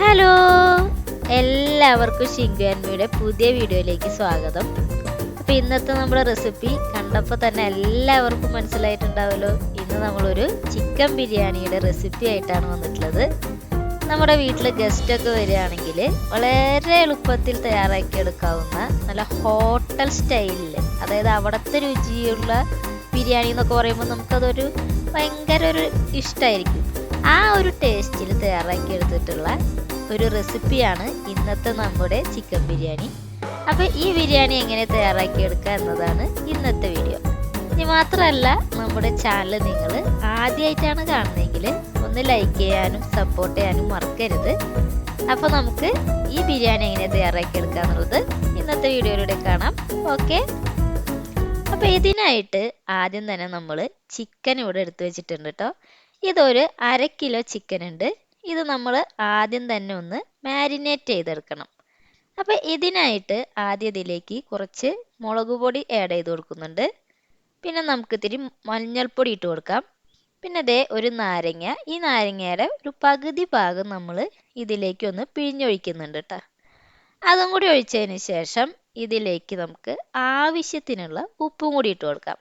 Hello. എല്ലാവർക്കും ഷിങ്കുവാൻമിയുടെ പുതിയ വീഡിയോയിലേക്ക് സ്വാഗതം. അപ്പോൾ ഇന്നത്തെ നമ്മുടെ റെസിപ്പി കണ്ടപ്പോൾ തന്നെ എല്ലാവർക്കും മനസ്സിലായിട്ടുണ്ടാവുമല്ലോ ഇന്ന് നമ്മളൊരു ചിക്കൻ ബിരിയാണിയുടെ റെസിപ്പി ആയിട്ടാണ് വന്നിട്ടുള്ളത്. നമ്മുടെ വീട്ടിൽ ഗസ്റ്റ് ഒക്കെ വരികയാണെങ്കിൽ വളരെ എളുപ്പത്തിൽ തയ്യാറാക്കി എടുക്കാവുന്ന നല്ല ഹോട്ടൽ സ്റ്റൈലിൽ അതായത് അവിടുത്തെ രുചിയുള്ള ബിരിയാണി എന്നൊക്കെ പറയുമ്പോൾ നമുക്കതൊരു ഭയങ്കര ഒരു ഇഷ്ടമായിരിക്കും ആ ഒരു ടേസ്റ്റിൽ തയ്യാറാക്കി എടുത്തിട്ടുള്ള ഒരു റെസിപ്പിയാണ് ഇന്നത്തെ നമ്മുടെ ചിക്കൻ ബിരിയാണി. അപ്പോൾ ഈ ബിരിയാണി എങ്ങനെ തയ്യാറാക്കിയെടുക്കുക എന്നതാണ് ഇന്നത്തെ വീഡിയോ. ഇനി മാത്രമല്ല നമ്മുടെ ചാനൽ നിങ്ങൾ ആദ്യമായിട്ടാണ് കാണുന്നതെങ്കിൽ ഒന്ന് ലൈക്ക് ചെയ്യാനും സപ്പോർട്ട് ചെയ്യാനും മറക്കരുത്. അപ്പോൾ നമുക്ക് ഈ ബിരിയാണി എങ്ങനെ തയ്യാറാക്കി എടുക്കുക എന്നുള്ളത് ഇന്നത്തെ വീഡിയോയിലൂടെ കാണാം. ഓക്കെ? അപ്പോൾ ഇതിനായിട്ട് ആദ്യം തന്നെ നമ്മൾ ചിക്കൻ ഇവിടെ എടുത്തു വെച്ചിട്ടുണ്ട് കേട്ടോ ഇതൊരു അര കിലോ ചിക്കൻ ഉണ്ട്. ഇത് നമ്മൾ ആദ്യം തന്നെ ഒന്ന് മാരിനേറ്റ് ചെയ്തെടുക്കണം. അപ്പോൾ ഇതിനായിട്ട് ആദ്യം ഇതിലേക്ക് കുറച്ച് മുളക് പൊടി ആഡ് ചെയ്ത് കൊടുക്കുന്നുണ്ട്. പിന്നെ നമുക്ക് ഇത്തിരി മഞ്ഞൾപ്പൊടി ഇട്ട് കൊടുക്കാം. പിന്നെ ദേ ഒരു നാരങ്ങ. ഈ നാരങ്ങയുടെ ഒരു പകുതി ഭാഗം നമ്മൾ ഇതിലേക്ക് ഒന്ന് പിഴിഞ്ഞൊഴിക്കുന്നുണ്ട് കേട്ടോ അതും കൂടി ഒഴിച്ചതിന് ശേഷം ഇതിലേക്ക് നമുക്ക് ആവശ്യത്തിനുള്ള ഉപ്പും കൂടി ഇട്ട് കൊടുക്കാം.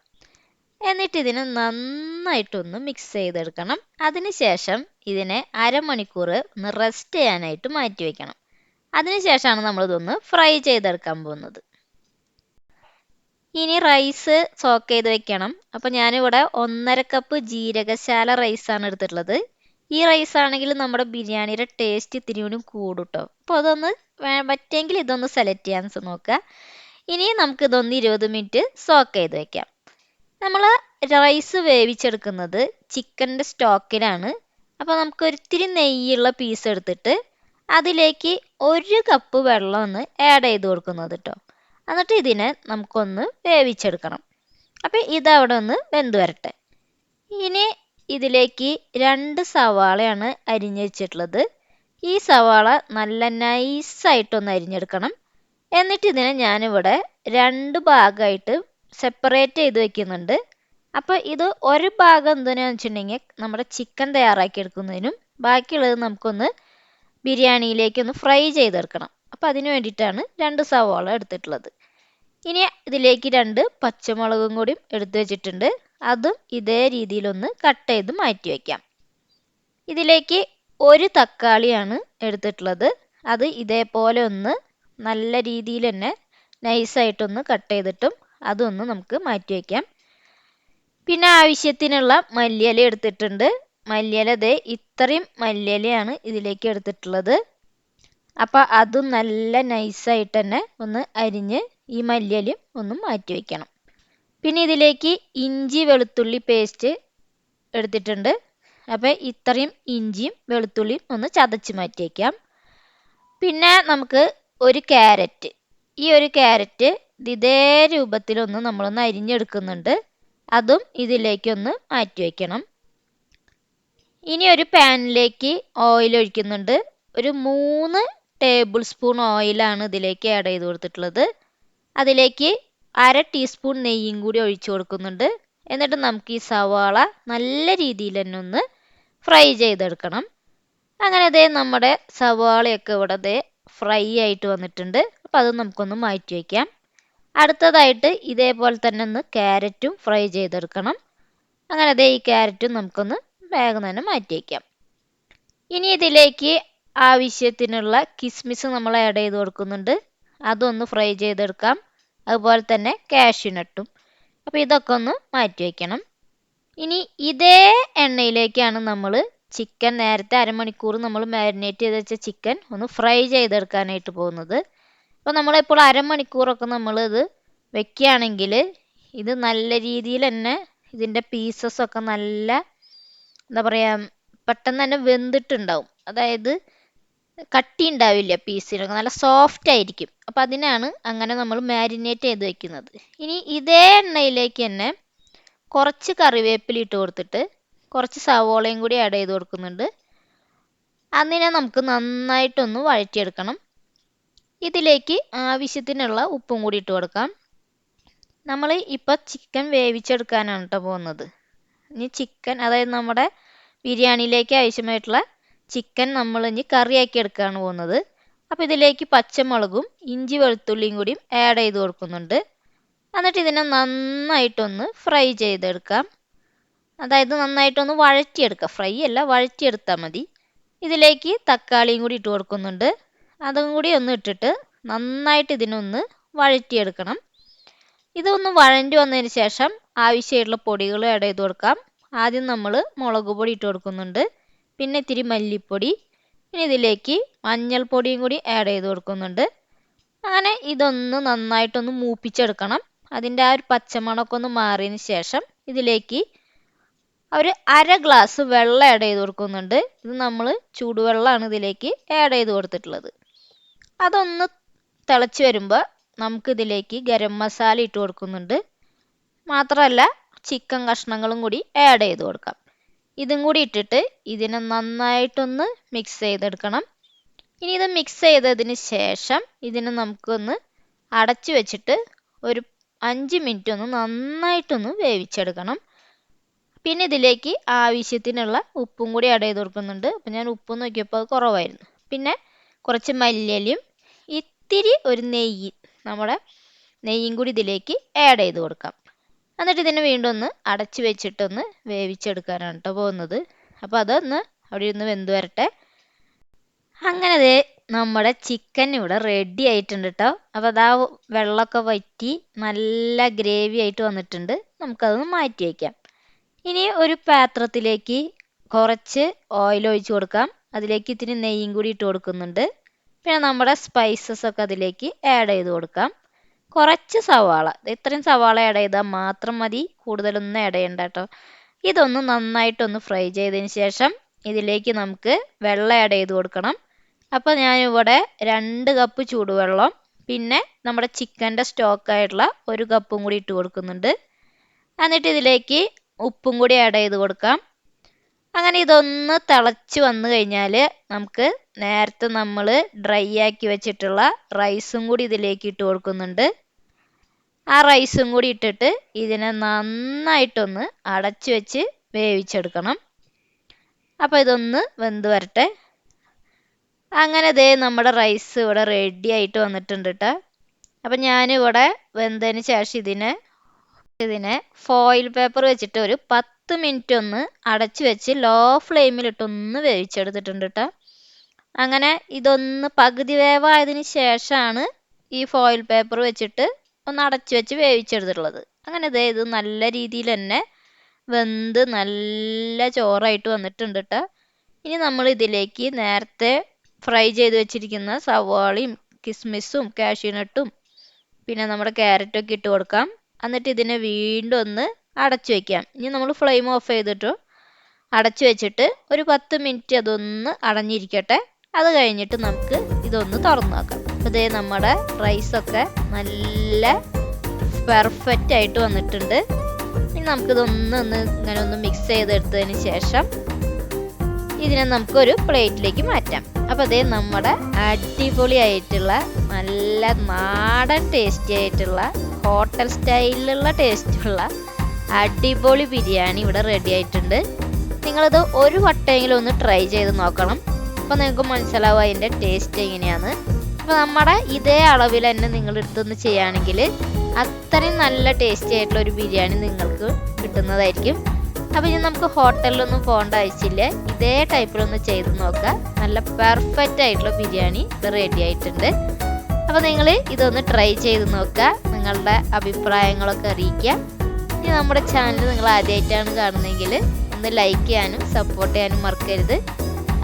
എന്നിട്ട് ഇതിനെ നന്നായിട്ടൊന്ന് മിക്സ് ചെയ്തെടുക്കണം. അതിനുശേഷം ഇതിനെ അരമണിക്കൂർ ഒന്ന് റെസ്റ്റ് ചെയ്യാനായിട്ട് മാറ്റി വയ്ക്കണം അതിനുശേഷമാണ് നമ്മളിതൊന്ന് ഫ്രൈ ചെയ്തെടുക്കാൻ പോകുന്നത്. ഇനി റൈസ് സോക്ക് ചെയ്ത് വെക്കണം. അപ്പോൾ ഞാനിവിടെ ഒന്നര കപ്പ് ജീരകശാല റൈസാണ് എടുത്തിട്ടുള്ളത്. ഈ റൈസ് ആണെങ്കിൽ നമ്മുടെ ബിരിയാണിയുടെ ടേസ്റ്റ് ഇത്തിരി കൂടി കൂടും കേട്ടോ അപ്പോൾ അതൊന്ന് പറ്റുമെങ്കിൽ ഇതൊന്ന് സെലക്ട് ചെയ്യാൻ നോക്കുക. ഇനി നമുക്കിതൊന്ന് ഇരുപത് മിനിറ്റ് സോക്ക് ചെയ്ത് വെക്കാം. നമ്മൾ റൈസ് വേവിച്ചെടുക്കുന്നത് ചിക്കന്റെ സ്റ്റോക്കിലാണ് അപ്പോൾ നമുക്ക് ഒരിത്തിരി നെയ്യുള്ള പീസ് എടുത്തിട്ട് അതിലേക്ക് ഒരു കപ്പ് വെള്ളം ഒന്ന് ആഡ് ചെയ്ത് കൊടുക്കുന്നത് കേട്ടോ എന്നിട്ട് ഇതിനെ നമുക്കൊന്ന് വേവിച്ചെടുക്കണം. അപ്പോൾ ഇതവിടെ ഒന്ന് വെന്ത് വരട്ടെ. ഇനി ഇതിലേക്ക് രണ്ട് സവാളയാണ് അരിഞ്ഞു വെച്ചിട്ടുള്ളത്. ഈ സവാള നല്ല നൈസായിട്ടൊന്ന് അരിഞ്ഞെടുക്കണം. എന്നിട്ട് ഇതിനെ ഞാനിവിടെ രണ്ട് ഭാഗമായിട്ട് സെപ്പറേറ്റ് ചെയ്ത് വെക്കുന്നുണ്ട്. അപ്പോൾ ഇത് ഒരു ഭാഗം എന്തിനാന്ന് വെച്ചിട്ടുണ്ടെങ്കിൽ നമ്മുടെ ചിക്കൻ തയ്യാറാക്കി എടുക്കുന്നതിനും ബാക്കിയുള്ളത് നമുക്കൊന്ന് ബിരിയാണിയിലേക്ക് ഒന്ന് ഫ്രൈ ചെയ്തെടുക്കണം. അപ്പോൾ അതിന് വേണ്ടിയിട്ടാണ് രണ്ട് സവാള എടുത്തിട്ടുള്ളത്. ഇനി ഇതിലേക്ക് രണ്ട് പച്ചമുളകും കൂടി എടുത്തു വെച്ചിട്ടുണ്ട്. അതും ഇതേ രീതിയിലൊന്ന് കട്ട് ചെയ്ത് മാറ്റി വയ്ക്കാം ഇതിലേക്ക് ഒരു തക്കാളിയാണ് എടുത്തിട്ടുള്ളത്. അത് ഇതേപോലെ ഒന്ന് നല്ല രീതിയിൽ തന്നെ നൈസായിട്ടൊന്ന് കട്ട് ചെയ്തിട്ടും അതൊന്ന് നമുക്ക് മാറ്റി വയ്ക്കാം പിന്നെ ആവശ്യത്തിനുള്ള മല്ലിയില എടുത്തിട്ടുണ്ട്. മല്ലിയില ദേ ഇത്രയും മല്ലിയിലയാണ് ഇതിലേക്ക് എടുത്തിട്ടുള്ളത്. അപ്പോൾ അതും നല്ല നൈസായിട്ട് തന്നെ ഒന്ന് അരിഞ്ഞ് ഈ മല്ലിയിലയും ഒന്ന് മാറ്റി വയ്ക്കണം പിന്നെ ഇതിലേക്ക് ഇഞ്ചി വെളുത്തുള്ളി പേസ്റ്റ് എടുത്തിട്ടുണ്ട്. അപ്പോൾ ഇത്രയും ഇഞ്ചിയും വെളുത്തുള്ളിയും ഒന്ന് ചതച്ച് മാറ്റി വയ്ക്കാം പിന്നെ നമുക്ക് ഒരു ക്യാരറ്റ് ഈ ഒരു ക്യാരറ്റ് ഇതേ രൂപത്തിലൊന്ന് നമ്മളൊന്ന് അരിഞ്ഞെടുക്കുന്നുണ്ട്. അതും ഇതിലേക്കൊന്ന് മാറ്റി വയ്ക്കണം ഇനി ഒരു പാനിലേക്ക് ഓയിൽ ഒഴിക്കുന്നുണ്ട്. ഒരു മൂന്ന് ടേബിൾ സ്പൂൺ ഓയിലാണ് ഇതിലേക്ക് ആഡ് ചെയ്ത് കൊടുത്തിട്ടുള്ളത്. അതിലേക്ക് അര ടീസ്പൂൺ നെയ്യും കൂടി ഒഴിച്ചു കൊടുക്കുന്നുണ്ട്. എന്നിട്ട് നമുക്ക് ഈ സവാള നല്ല രീതിയിൽ തന്നെ ഒന്ന് ഫ്രൈ ചെയ്തെടുക്കണം. അങ്ങനെ ദേ നമ്മുടെ സവാളയൊക്കെ ഇവിടെ ദേ ഫ്രൈ ആയിട്ട് വന്നിട്ടുണ്ട്. അപ്പോൾ അത് നമുക്കൊന്ന് മാറ്റി വയ്ക്കാം അടുത്തതായിട്ട് ഇതേപോലെ തന്നെ ഒന്ന് ക്യാരറ്റും ഫ്രൈ ചെയ്തെടുക്കണം. അങ്ങനെ അതേ ഈ ക്യാരറ്റും നമുക്കൊന്ന് വേഗം തന്നെ മാറ്റി വയ്ക്കാം ഇനി ഇതിലേക്ക് ആവശ്യത്തിനുള്ള കിസ്മിസ് നമ്മൾ ആഡ് ചെയ്ത് കൊടുക്കുന്നുണ്ട്. അതൊന്ന് ഫ്രൈ ചെയ്തെടുക്കാം. അതുപോലെ തന്നെ കാഷ്യൂനട്ടും അപ്പോൾ ഇതൊക്കെ ഒന്ന് മാറ്റി വയ്ക്കണം ഇനി ഇതേ എണ്ണയിലേക്കാണ് നമ്മൾ ചിക്കൻ നേരത്തെ അരമണിക്കൂർ നമ്മൾ മാരിനേറ്റ് ചെയ്ത് വെച്ച ചിക്കൻ ഒന്ന് ഫ്രൈ ചെയ്തെടുക്കാനായിട്ട് പോകുന്നത്. അപ്പോൾ നമ്മളിപ്പോൾ അരമണിക്കൂറൊക്കെ നമ്മളിത് വെക്കുകയാണെങ്കിൽ ഇത് നല്ല രീതിയിൽ തന്നെ ഇതിന്റെ പീസസൊക്കെ നല്ല എന്താ പറയുക പെട്ടെന്ന് തന്നെ വെന്തിട്ടുണ്ടാവും. അതായത് കട്ടി ഉണ്ടാവില്ല പീസിനൊക്കെ നല്ല സോഫ്റ്റ് ആയിരിക്കും. അപ്പം അതിനാണ് അങ്ങനെ നമ്മൾ മാരിനേറ്റ് ചെയ്ത് വെക്കുന്നത്. ഇനി ഇതേ എണ്ണയിലേക്ക് തന്നെ കുറച്ച് കറിവേപ്പില ഇട്ട് കൊടുത്തിട്ട് കുറച്ച് സവോളയും കൂടി ആഡ് ചെയ്ത് കൊടുക്കുന്നുണ്ട്. അതിനെ നമുക്ക് നന്നായിട്ടൊന്ന് വഴറ്റിയെടുക്കണം. ഇതിലേക്ക് ആവശ്യത്തിനുള്ള ഉപ്പും കൂടി ഇട്ട് കൊടുക്കാം. നമ്മൾ ഇപ്പം ചിക്കൻ വേവിച്ചെടുക്കാനാണ് കേട്ടോ പോകുന്നത്. ഇനി ചിക്കൻ അതായത് നമ്മുടെ ബിരിയാണിയിലേക്ക് ആവശ്യമായിട്ടുള്ള ചിക്കൻ നമ്മൾ ഇനി കറിയാക്കി എടുക്കുകയാണ് പോകുന്നത്. അപ്പോൾ ഇതിലേക്ക് പച്ചമുളകും ഇഞ്ചി വെളുത്തുള്ളിയും കൂടിയും ആഡ് ചെയ്ത് കൊടുക്കുന്നുണ്ട്. എന്നിട്ട് ഇതിനെ നന്നായിട്ടൊന്ന് ഫ്രൈ ചെയ്തെടുക്കാം. അതായത് നന്നായിട്ടൊന്ന് വഴറ്റിയെടുക്കുക ഫ്രൈ അല്ല വഴറ്റിയെടുത്താൽ മതി. ഇതിലേക്ക് തക്കാളിയും കൂടി ഇട്ട് കൊടുക്കുന്നുണ്ട്. അതും കൂടി ഒന്ന് ഇട്ടിട്ട് നന്നായിട്ട് ഇതിനൊന്ന് വഴറ്റിയെടുക്കണം. ഇതൊന്ന് വഴണ്ടി വന്നതിന് ശേഷം ആവശ്യമായിട്ടുള്ള പൊടികൾ ആഡ് ചെയ്ത് കൊടുക്കാം. ആദ്യം നമ്മൾ മുളക് പൊടി ഇട്ട് കൊടുക്കുന്നുണ്ട്. പിന്നെ ഇത്തിരി മല്ലിപ്പൊടി. പിന്നെ ഇതിലേക്ക് മഞ്ഞൾപ്പൊടിയും കൂടി ആഡ് ചെയ്ത് കൊടുക്കുന്നുണ്ട്. അങ്ങനെ ഇതൊന്ന് നന്നായിട്ടൊന്ന് മൂപ്പിച്ചെടുക്കണം. അതിന്റെ ആ ഒരു പച്ചമണമൊക്കെ ഒന്ന് മാറിയതിന് ശേഷം ഇതിലേക്ക് ഒരു അര ഗ്ലാസ് വെള്ളം ആഡ് ചെയ്ത് കൊടുക്കുന്നുണ്ട്. ഇത് നമ്മൾ ചൂടുവെള്ളമാണ് ഇതിലേക്ക് ആഡ് ചെയ്ത് കൊടുത്തിട്ടുള്ളത്. അതൊന്ന് തിളച്ച് വരുമ്പോൾ നമുക്കിതിലേക്ക് ഗരം മസാല ഇട്ട് കൊടുക്കുന്നുണ്ട്. മാത്രമല്ല ചിക്കൻ കഷ്ണങ്ങളും കൂടി ആഡ് ചെയ്ത് കൊടുക്കാം. ഇതും കൂടി ഇട്ടിട്ട് ഇതിനെ നന്നായിട്ടൊന്ന് മിക്സ് ചെയ്തെടുക്കണം. ഇനി ഇത് മിക്സ് ചെയ്തതിന് ശേഷം ഇതിനെ നമുക്കൊന്ന് അടച്ചു വെച്ചിട്ട് ഒരു അഞ്ച് മിനിറ്റ് ഒന്ന് നന്നായിട്ടൊന്ന് വേവിച്ചെടുക്കണം. പിന്നെ ഇതിലേക്ക് ആവശ്യത്തിനുള്ള ഉപ്പും കൂടി ആഡ് ചെയ്ത് കൊടുക്കുന്നുണ്ട്. അപ്പം ഞാൻ ഉപ്പ് നോക്കിയപ്പോൾ അത് കുറവായിരുന്നു. പിന്നെ കുറച്ച് മല്ലിയിലയും ഇത്തിരി ഒരു നെയ്യ് നമ്മുടെ നെയ്യും കൂടി ഇതിലേക്ക് ആഡ് ചെയ്ത് കൊടുക്കാം. എന്നിട്ട് ഇതിനെ വീണ്ടും ഒന്ന് അടച്ച് വെച്ചിട്ടൊന്ന് വേവിച്ചെടുക്കാനാണ് കേട്ടോ പോകുന്നത്. അപ്പോൾ അതൊന്ന് അവിടെ ഒന്ന് വെന്ത് വരട്ടെ. അങ്ങനെ ദേ നമ്മുടെ ചിക്കൻ ഇവിടെ റെഡി ആയിട്ടുണ്ട് കേട്ടോ അപ്പോൾ അതാ വെള്ളമൊക്കെ വറ്റി നല്ല ഗ്രേവി ആയിട്ട് വന്നിട്ടുണ്ട്. നമുക്കതൊന്ന് മാറ്റി വയ്ക്കാം ഇനി ഒരു പാത്രത്തിലേക്ക് കുറച്ച് ഓയിൽ ഒഴിച്ച് കൊടുക്കാം. അതിലേക്ക് ഇത്തിരി നെയ്യും കൂടി ഇട്ട് കൊടുക്കുന്നുണ്ട്. പിന്നെ നമ്മുടെ സ്പൈസസ് ഒക്കെ അതിലേക്ക് ആഡ് ചെയ്ത് കൊടുക്കാം. കുറച്ച് സവാള. ഇത്രയും സവാള ആഡ് ചെയ്താൽ മാത്രം മതി. കൂടുതലൊന്നും ആഡ് ചെയ്യണ്ട കേട്ടോ. ഇതൊന്ന് നന്നായിട്ടൊന്ന് ഫ്രൈ ചെയ്തതിന് ശേഷം ഇതിലേക്ക് നമുക്ക് വെള്ളം ആഡ് ചെയ്ത് കൊടുക്കണം. അപ്പോൾ ഞാനിവിടെ രണ്ട് കപ്പ് ചൂടുവെള്ളം പിന്നെ നമ്മുടെ ചിക്കന്റെ സ്റ്റോക്കായിട്ടുള്ള ഒരു കപ്പും കൂടി ഇട്ട് കൊടുക്കുന്നുണ്ട്. എന്നിട്ട് ഇതിലേക്ക് ഉപ്പും കൂടി ആഡ് ചെയ്ത് കൊടുക്കാം. അങ്ങനെ ഇതൊന്ന് തിളച്ച് വന്നു കഴിഞ്ഞാൽ നമുക്ക് നേരത്തെ നമ്മൾ ഡ്രൈ ആക്കി വെച്ചിട്ടുള്ള റൈസും കൂടി ഇതിലേക്ക് ഇട്ട് കൊടുക്കുന്നുണ്ട്. ആ റൈസും കൂടി ഇട്ടിട്ട് ഇതിനെ നന്നായിട്ടൊന്ന് അടച്ചു വെച്ച് വേവിച്ചെടുക്കണം. അപ്പോൾ ഇതൊന്ന് വെന്ത് വരട്ടെ. അങ്ങനെ ദേ നമ്മുടെ റൈസ് ഇവിടെ റെഡി ആയിട്ട് വന്നിട്ടുണ്ട് കേട്ടോ അപ്പം ഞാനിവിടെ വെന്തതിന് ശേഷം ഇതിനെ ഇതിനെ ഫോയിൽ പേപ്പർ വെച്ചിട്ട് ഒരു പത്ത് മിനിറ്റ് ഒന്ന് അടച്ചു വെച്ച് ലോ ഫ്ലെയിമിലിട്ടൊന്ന് വേവിച്ചെടുത്തിട്ടുണ്ട് കേട്ടോ അങ്ങനെ ഇതൊന്ന് പകുതി വേവായതിന് ശേഷമാണ് ഈ ഫോയിൽ പേപ്പർ വെച്ചിട്ട് ഒന്ന് അടച്ചു വെച്ച് വേവിച്ചെടുത്തിട്ടുള്ളത്. അങ്ങനെ ഇതേ ഇത് നല്ല രീതിയിൽ തന്നെ വെന്ത് നല്ല ചോറായിട്ട് വന്നിട്ടുണ്ട് കേട്ടോ ഇനി നമ്മൾ ഇതിലേക്ക് നേരത്തെ ഫ്രൈ ചെയ്ത് വെച്ചിരിക്കുന്ന സവാളയും കിസ്മിസും കാഷ്യൂനട്ടും പിന്നെ നമ്മുടെ ക്യാരറ്റൊക്കെ ഇട്ട് കൊടുക്കാം. എന്നിട്ട് ഇതിനെ വീണ്ടും ഒന്ന് അടച്ചു വയ്ക്കാം ഇനി നമ്മൾ ഫ്ലെയിം ഓഫ് ചെയ്തിട്ട് അടച്ചു വെച്ചിട്ട് ഒരു പത്ത് മിനിറ്റ് അതൊന്ന് അടഞ്ഞിരിക്കട്ടെ. അത് കഴിഞ്ഞിട്ട് നമുക്ക് ഇതൊന്ന് തുറന്നു നോക്കാം. ഇതേ നമ്മുടെ റൈസൊക്കെ നല്ല പെർഫെക്റ്റ് ആയിട്ട് വന്നിട്ടുണ്ട്. ഇനി നമുക്കിതൊന്ന് ഒന്ന് ഇങ്ങനെ ഒന്ന് മിക്സ് ചെയ്തെടുത്തതിന് ശേഷം ഇതിനെ നമുക്കൊരു പ്ലേറ്റിലേക്ക് മാറ്റാം. അപ്പോൾ അതേ നമ്മുടെ അടിപൊളിയായിട്ടുള്ള നല്ല നാടൻ ടേസ്റ്റി ആയിട്ടുള്ള ഹോട്ടൽ സ്റ്റൈലിലുള്ള ടേസ്റ്റുള്ള അടിപൊളി ബിരിയാണി ഇവിടെ റെഡി ആയിട്ടുണ്ട്. നിങ്ങളത് ഒരു വട്ടമെങ്കിലും ഒന്ന് ട്രൈ ചെയ്ത് നോക്കണം. അപ്പോൾ നിങ്ങൾക്ക് മനസ്സിലാവും അതിന്റെ ടേസ്റ്റ് എങ്ങനെയാണ് അപ്പോൾ നമ്മുടെ ഇതേ അളവിൽ തന്നെ നിങ്ങൾ എടുത്തൊന്ന് ചെയ്യുകയാണെങ്കിൽ അത്രയും നല്ല ടേസ്റ്റി ആയിട്ടുള്ള ഒരു ബിരിയാണി നിങ്ങൾക്ക് കിട്ടുന്നതായിരിക്കും. അപ്പോൾ ഇനി നമുക്ക് ഹോട്ടലിലൊന്നും പോകേണ്ട ആവശ്യമില്ല. ഇതേ ടൈപ്പിലൊന്ന് ചെയ്ത് നോക്കുക. നല്ല പെർഫെക്റ്റ് ആയിട്ടുള്ള ബിരിയാണി റെഡി ആയിട്ടുണ്ട്. അപ്പോൾ നിങ്ങൾ ഇതൊന്ന് ട്രൈ ചെയ്ത് നോക്കുക. നിങ്ങളുടെ അഭിപ്രായങ്ങളൊക്കെ അറിയിക്കുക. ഇനി നമ്മുടെ ചാനൽ നിങ്ങൾ ആദ്യമായിട്ടാണ് കാണുന്നതെങ്കിൽ ഒന്ന് ലൈക്ക് ചെയ്യാനും സപ്പോർട്ട് ചെയ്യാനും മറക്കരുത്.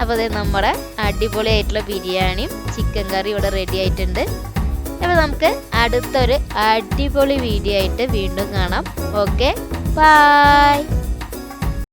അപ്പോൾ അത് നമ്മുടെ അടിപൊളിയായിട്ടുള്ള ബിരിയാണിയും ചിക്കൻ കറി ഇവിടെ റെഡി ആയിട്ടുണ്ട്. അപ്പോൾ നമുക്ക് അടുത്തൊരു അടിപൊളി വീഡിയോ ആയിട്ട് വീണ്ടും കാണാം. Okay bye